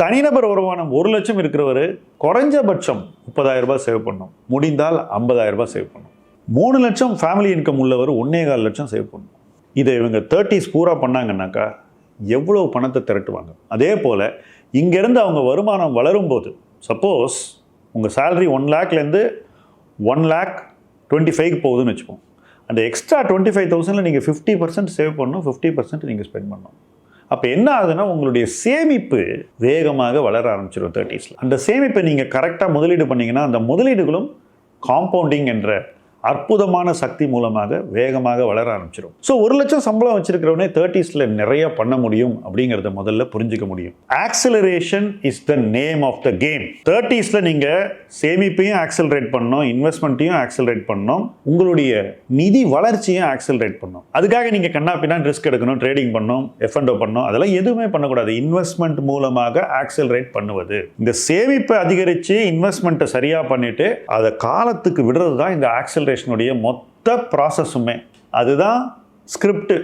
தனிநபர் வருமானம் ஒரு லட்சம் இருக்கிறவர் குறைஞ்சபட்சம் முப்பதாயிரம் ரூபாய் சேவ் பண்ணும். முடிந்தால் ஐம்பதாயிரம் ரூபாய் சேவ் பண்ணும். மூணு லட்சம் ஃபேமிலி இன்கம் உள்ளவர் ஒன்னே கால் லட்சம் சேவ் பண்ணும். இதை இவங்க தேர்ட்டிஸ் பூரா பண்ணாங்கன்னாக்கா எவ்வளோ பணத்தை திரட்டுவாங்க? அதே போல் இங்கேருந்து அவங்க வருமானம் வளரும்போது சப்போஸ் உங்கள் சேலரி ஒன் லேக்லேருந்து ஒன் லேக் டுவெண்ட்டி ஃபைவ் போகுதுன்னு வச்சுப்போம் அந்த எக்ஸ்ட்ரா டுவெண்ட்டி ஃபைவ் தௌசண்டில் நீங்கள் ஃபிஃப்டி பர்சன்ட் சேவ் பண்ணணும் ஃபிஃப்டி பர்சன்ட் நீங்கள் ஸ்பெண்ட் பண்ணணும். அப்போ என்ன ஆகுதுன்னா உங்களுடைய சேமிப்பு வேகமாக வளர ஆரம்பிச்சிடும் தேர்ட்டிஸில் அந்த சேமிப்பை நீங்கள் கரெக்டாக முதலீடு பண்ணிங்கன்னா அந்த முதலீடுகளும் காம்பவுண்டிங் என்ற அற்புதமான சக்தி மூலமாக வேகமாக வளர ஆரம்பிச்சிடும் ஸோ ஒரு லட்சம் சம்பளம் வச்சிருக்கிறவனே தேர்ட்டிஸில் நிறைய பண்ண முடியும் அப்படிங்கிறத முதல்ல புரிஞ்சுக்க முடியும். Acceleration is the name of the game தேர்ட்டிஸில் நீங்கள் சேமிப்பையும் ஆக்சிலரேட் பண்ணோம் இன்வெஸ்ட்மெண்ட்டையும் ஆக்சிலரேட் பண்ணோம் உங்களுடைய நிதி வளர்ச்சியும் ஆக்சிலரேட் பண்ணோம். அதுக்காக நீங்கள் கண்ணா பின்னா ரிஸ்க் எடுக்கணும் ட்ரேடிங் பண்ணோம் எஃப்என்டோ பண்ணோம் அதெல்லாம் எதுவுமே பண்ணக்கூடாது. இன்வெஸ்ட்மெண்ட் மூலமாக ஆக்சிலரேட் பண்ணுவது. இந்த சேமிப்பை அதிகரித்து இன்வெஸ்ட்மெண்ட்டை சரியாக பண்ணிட்டு அதை காலத்துக்கு விடுறது தான் இந்த ஆக்சிலரேட் ஆக்சிலரேஷனுடைய மொத்த ப்ராசஸுமே அதுதான் ஸ்கிரிப்ட்